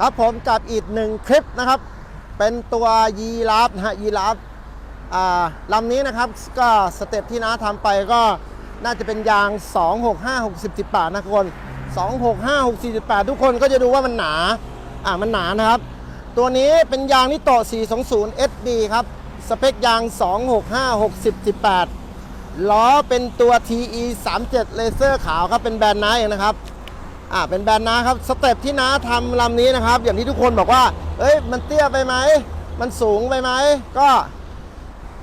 ครับผมกับอีกหนึ่งคลิปนะครับ เป็นตัวยีราฟนะฮะยีราฟอ่าลำนี้นะครับก็สเต็ปที่น้าทำไปก็น่าจะเป็นยาง 265 60 10บาทนะทุกคน 265 60 18 ทุกคนก็จะดูว่ามันหนา อ่ามันหนานะครับ ตัวนี้เป็นยางนิโตะ420 SD ครับ สเปคยาง 265 60 18 ล้อเป็นตัว TE 37 Laser ขาวครับ เป็นแบรนด์น้าเองนะครับ อ่าเป็นแบรนด์น้าครับสเต็ปที่น้าทำลำนี้นะครับ อย่างที่ทุกคนบอกว่า เอ้ย มันเตี้ยไปไหม มันสูงไปไหม ก็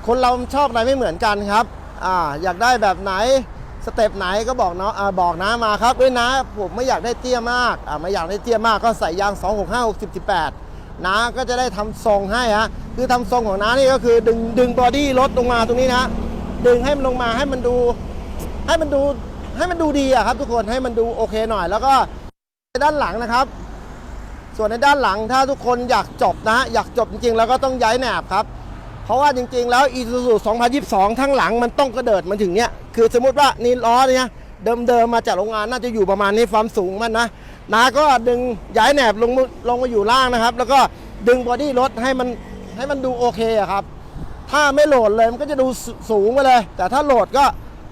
คนเราชอบอะไรไม่เหมือนกันครับอ่าอยากได้แบบไหนสเต็ปไหนก็บอกเนาะอ่าบอกน้ามาครับเอ้ยนะผมไม่อยากได้เตี้ยมากอ่าไม่อยากได้เตี้ยมากก็ใส่ยาง 265 60 18น้าก็จะได้ทำทรงให้ฮะคือทำทรงของน้านี่ก็คือดึงดึงบอดี้รถลงมาตรงนี้นะดึงให้มันลงมาให้มันดู ให้มันดู ให้มันดูดีอะครับทุกคนให้มันดูโอเคหน่อย แล้วก็ในด้านหลังนะครับ ส่วนในด้านหลังถ้าทุกคนอยากจบนะอยากจบจริงๆ แล้วก็ต้องย้ายแหนบครับเพราะว่าจริงๆ แล้ว Isuzu 2022 ทั้งหลังมันต้องกระเดิดมันถึงเนี้ยคือสมมติว่านี่ล้อเนี่ยเดิมๆมาจากโรงงานน่าจะอยู่ประมาณนี้ความสูงมันนะนาก็ดึงย้ายแหนบลงมาลงมาอยู่ล่างนะครับ แล้วก็ดึงบอดี้รถให้มันให้มันดูโอเคอะครับ ถ้าไม่โหลดเลยมันก็จะดูสูงไปเลย แต่ถ้าโหลดก็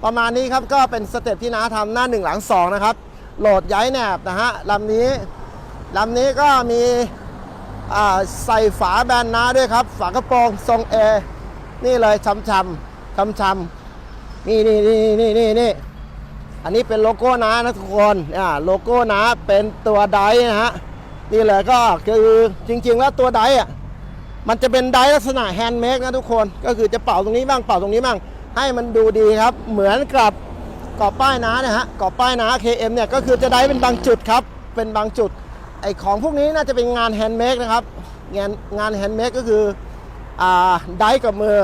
ประมาณนี้ครับก็เป็นสเต็ปที่น้าทำหน้าหนึ่งหลังสองนะครับ โหลดย้ายแหนบนะฮะลำนี้ลำนี้ก็มีใส่ฝาแบนน้าด้วยครับ ฝากระโปรงทรงเอนี่เลยช้ำชำชำชำนี่นี่นี่นี่นี่นี่อันนี้เป็นโลโก้น้านะทุกคนอ่าโลโก้น้าเป็นตัวไดนะฮะนี่เลยก็คือจริง ๆ แล้วตัวไดอะมันจะเป็นไดลักษณะแฮนด์เมดนะทุกคน ก็คือจะเป่าตรงนี้บ้างเป่าตรงนี้บ้าง ให้มันดูดีครับ เหมือนกับกรอบป้ายน้านะฮะกรอบป้ายน้า KM เนี่ยก็คือจะไดร์เป็นบางจุดครับ เป็นบางจุด ไอของพวกนี้น่าจะเป็นงานแฮนด์เมดนะครับ งานงานแฮนด์เมดก็คืออ่าไดร์กับมือ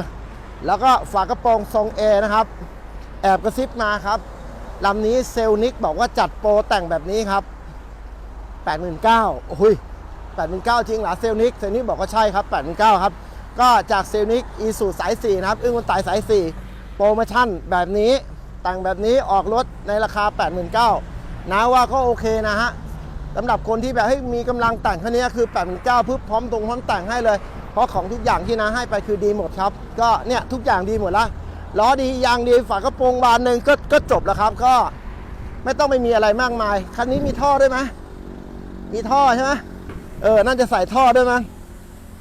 แล้วก็ฝากระโปรงทรงเอนะครับ แอบกระซิบมาครับลำนี้เซลนิกบอกว่าจัดโปรแต่งแบบนี้ครับ 89,000โอ้ย89,000จริงเหรอเซลนิกเซลนิกบอกว่าใช่ครับ89,000ครับก็จากเซลนิกอีสูสาย4นะครับ อึ้งคนตายสาย4 โปรโมชั่นแบบนี้แต่งแบบนี้ออกรถในราคา 89,000นะว่าก็โอเคนะฮะสำหรับคนที่แบบให้มีกำลังแต่งคันนี้คือ 89,000ปุ๊บพร้อมตรงพร้อมแต่งให้เลย เพราะของทุกอย่างที่นะให้ไปคือดีหมดครับ ก็เนี่ยทุกอย่างดีหมดละล้อดียางดีฝากระโปรงบานหนึ่งก็ก็จบแล้วครับ ก็ไม่ต้องไปมีอะไรมากมาย คันนี้มีท่อด้วยไหมมีท่อใช่ไหมเออน่าจะใส่ท่อด้วยมั้ง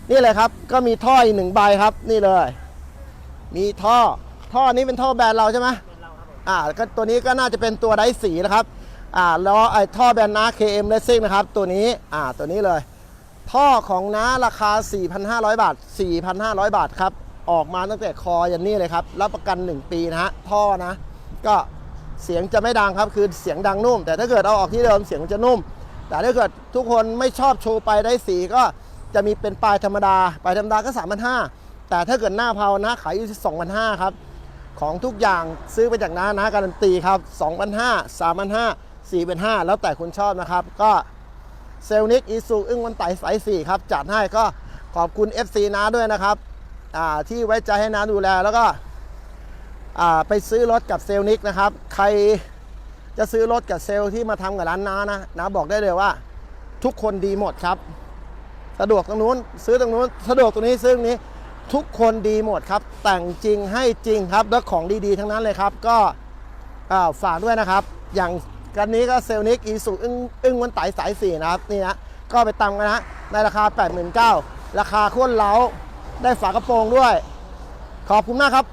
นี่เลยครับ ก็มีท่ออีกหนึ่งใบครับ นี่เลย มีท่อ ท่อนี้เป็นท่อแบรนด์เราใช่ไหมอ่าก็ตัวนี้ก็น่าจะเป็นตัวไดสีนะครับอ่าล้อไอ้ท่อแบรนด์น้า KM Racing นะครับ ตัวนี้อ่าตัวนี้เลย ท่อของน้าราคา 4,500 บาท 4,500 บาทครับ ออกมาตั้งแต่คอยันนี่เลยครับ รับประกัน 1 ปีนะฮะ ท่อนะ ก็เสียงจะไม่ดังครับ คือเสียงดังนุ่ม แต่ถ้าเกิดเอาออกที่เดิมเสียงมันจะนุ่ม แต่ถ้าเกิดทุกคนไม่ชอบโชว์ไปได้สีก็จะมีเป็นปลายธรรมดา ปลายธรรมดาก็ 3,500แต่ถ้าเกิดหน้าเพานะขายอยู่ที่2,500ครับ ของทุกอย่างซื้อไปจากน้านะการันตีครับ2,500 3,500 4,500แล้วแต่คุณชอบนะครับ ก็เซลนิกอีซูอึ้งวันไต่สาย4ครับ จัดให้ก็ขอบคุณ FC น้าด้วยนะครับที่ไว้ใจให้น้าดูแลแล้วก็ไปซื้อรถกับเซลนิกนะครับ ใครจะซื้อรถกับเซลที่มาทำกับร้านน้านะนะบอกได้เลยว่า ทุกคนดีหมดครับ สะดวกตรงนู้นซื้อตรงนู้น สะดวกตรงนี้ซื้อตรงนี้ ทุกคนดีหมดครับ แต่งจริงให้จริงครับ แล้วของดีๆ ทั้งนั้นเลยครับ ก็ฝากด้วยนะครับ อย่างกันนี้ก็เซลนิกอีสุอึ้งอึ้งวันไตสายสี่นะครับนี่นะก็ไปตามกันนะในราคา 89,000ราคาโคตรเล้าได้ฝากระโปรงด้วย ขอบคุณมากครับ